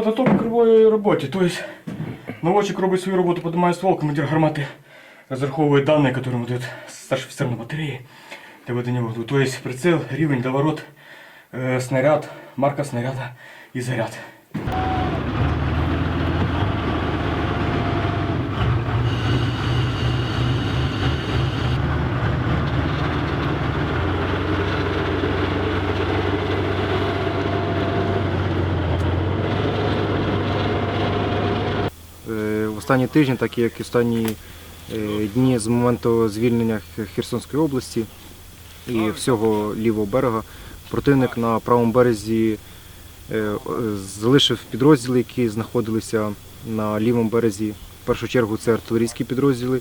подготовка к кривої роботі. Тобто наводчик робить свою роботу, піднімає ствол, командир гармати розраховує дані, які йому дають старший офіцер на батареї. для ведення вогню. Тобто прицел, рівень, доворот, е, снаряд, марка снаряда і заряд. Е, В останні тижні, так як і останні е, дні з моменту звільнення Херсонської області і всього лівого берега, противник на правому березі е, залишив підрозділи, які знаходилися на лівому березі. В першу чергу це артилерійські підрозділи,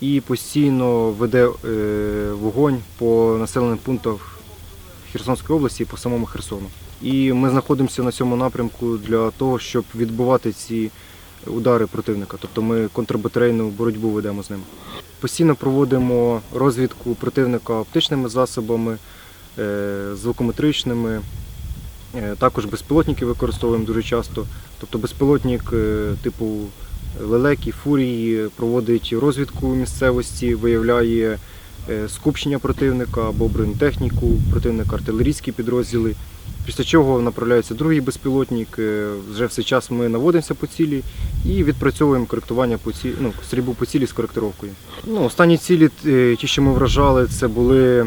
і постійно веде е, вогонь по населених пунктах Херсонської області і по самому Херсону. І ми знаходимося на цьому напрямку для того, щоб відбивати ці удари противника. Тобто ми контрбатарейну боротьбу ведемо з ним. Постійно проводимо розвідку противника оптичними засобами, е, звукометричними. Е, Також безпілотники використовуємо дуже часто. Тобто безпілотник е, типу лелеки, фурії проводить розвідку місцевості, виявляє скупчення противника або бронетехніку, противника артилерійські підрозділи. Після чого направляється другий безпілотник. е, Вже все час ми наводимося по цілі і відпрацьовуємо коректування по цілі, ну, стрільбу по цілі з коректировкою. Ну, останні цілі, е, ті, що ми вражали, це були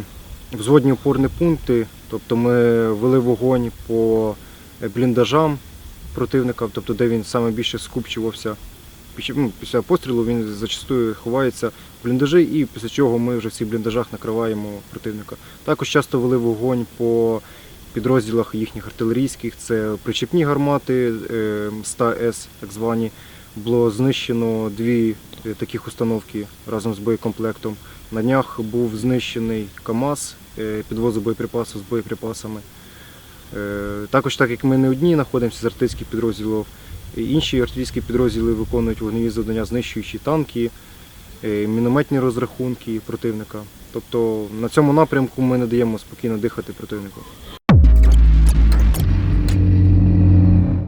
взводні опорні пункти. Тобто ми вели вогонь по е, бліндажам противника, тобто де він саме більше скупчувався. Ну, після пострілу він зачастую ховається в бліндажі, і після чого ми вже в цих бліндажах накриваємо противника. Також часто вели вогонь по підрозділах їхніх артилерійських, це причепні гармати е, 100С, так звані. Було знищено дві е, таких установки разом з боєкомплектом. На днях був знищений КАМАЗ, е, підвозу боєприпасів з боєприпасами. Е, Також, так як ми не одні знаходимося з артилерійських підрозділів, інші артилерійські підрозділи виконують вогневі завдання, знищуючи танки, е, мінометні розрахунки противника. Тобто на цьому напрямку ми не даємо спокійно дихати противнику.